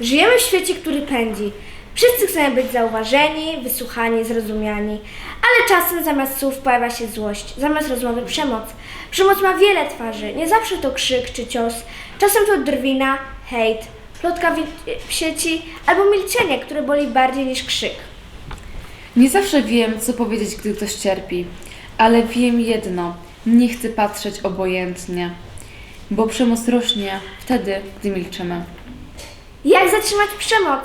Żyjemy w świecie, który pędzi. Wszyscy chcemy być zauważeni, wysłuchani, zrozumiani, ale czasem zamiast słów pojawia się złość, zamiast rozmowy przemoc. Przemoc ma wiele twarzy, nie zawsze to krzyk czy cios, czasem to drwina, hejt, plotka w sieci albo milczenie, które boli bardziej niż krzyk. Nie zawsze wiem, co powiedzieć, gdy ktoś cierpi, ale wiem jedno: nie chcę patrzeć obojętnie, bo przemoc rośnie wtedy, gdy milczymy. Jak zatrzymać przemoc?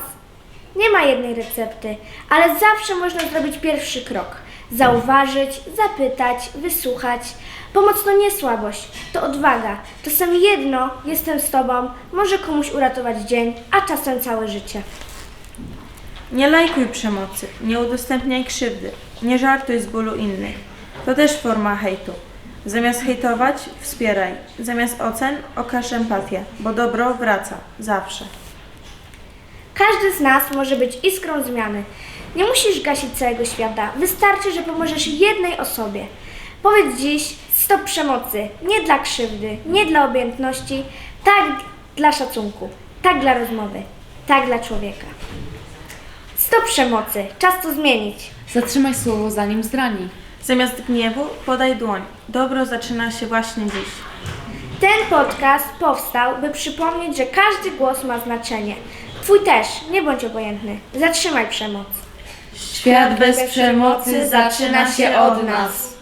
Nie ma jednej recepty, ale zawsze można zrobić pierwszy krok. Zauważyć, zapytać, wysłuchać. Pomoc to nie słabość, to odwaga. Czasem jedno, jestem z tobą, może komuś uratować dzień, a czasem całe życie. Nie lajkuj przemocy, nie udostępniaj krzywdy, nie żartuj z bólu innych. To też forma hejtu. Zamiast hejtować, wspieraj. Zamiast ocen, okaż empatię, bo dobro wraca. Zawsze. Każdy z nas może być iskrą zmiany. Nie musisz gasić całego świata, wystarczy, że pomożesz jednej osobie. Powiedz dziś stop przemocy, nie dla krzywdy, nie dla obojętności, tak dla szacunku, tak dla rozmowy, tak dla człowieka. Stop przemocy, czas to zmienić. Zatrzymaj słowo, zanim zrani. Zamiast gniewu, podaj dłoń. Dobro zaczyna się właśnie dziś. Ten podcast powstał, by przypomnieć, że każdy głos ma znaczenie. Twój też, nie bądź obojętny. Zatrzymaj przemoc. Świat bez przemocy zaczyna się od nas.